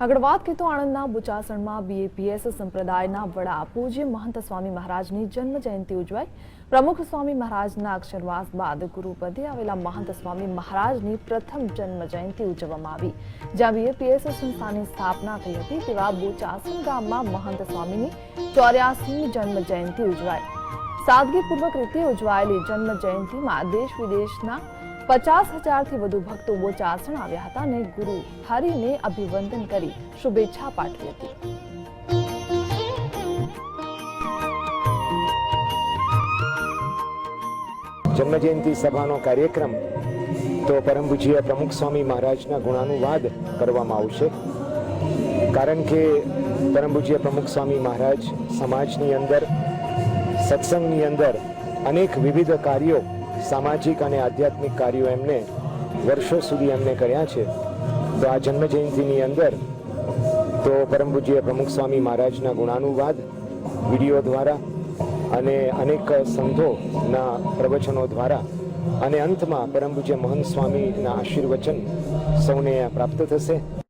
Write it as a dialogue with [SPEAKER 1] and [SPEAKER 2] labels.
[SPEAKER 1] આગળ વાત કરીએ તો આણંદના બુચાસણમાં બીએપીએસ સંપ્રદાયના વડા પૂજ્ય મહંત સ્વામી મહારાજની જન્મ જયંતિ ઉજવાઈ. પ્રમુખ સ્વામી મહારાજના અક્ષરવાસ બાદ ગુરુપદે આવેલા મહંત સ્વામી મહારાજની પ્રથમ જન્મ જયંતિ ઉજવવામાં આવી. જ્યાં બીએપીએસ સંસ્થાની સ્થાપના થઈ હતી તેવા બુચાસણ ગામમાં મહંત સ્વામીની ચોર્યાસીમી જન્મ જયંતિ ઉજવાઈ. સાદગીપૂર્વક રીતે ઉજવાયેલી જન્મ જયંતિમાં દેશ વિદેશના પચાસ હજારથી વધુ ભક્તો બોચાસણ આવ્યા હતા અને ગુરુ હરિને અભિવંદન કરી, શુભેચ્છા પાઠવી હતી.
[SPEAKER 2] જન્મજયંતિ સભાનો કાર્યક્રમ તો પરમ પૂજ્ય પ્રમુખ સ્વામી મહારાજના ગુણાનુવાદ કરવામાં આવશે. કારણ કે પરમ પૂજ્ય પ્રમુખ સ્વામી મહારાજ સમાજની અંદર, સત્સંગની અંદર અનેક વિવિધ કાર્યો સામાજિક અને આધ્યાત્મિક કાર્યો એમને વર્ષો સુધી એમને કર્યા છે. તો આ જન્મજયંતિની અંદર તો પરમ પૂજ્ય પ્રમુખ સ્વામી મહારાજના ગુણાનુવાદ, વીડિયો દ્વારા અને અનેક સંતોના પ્રવચનો દ્વારા અને અંતમાં પરમ પૂજ્ય મહંત સ્વામીના આશીર્વચન સૌને પ્રાપ્ત થશે.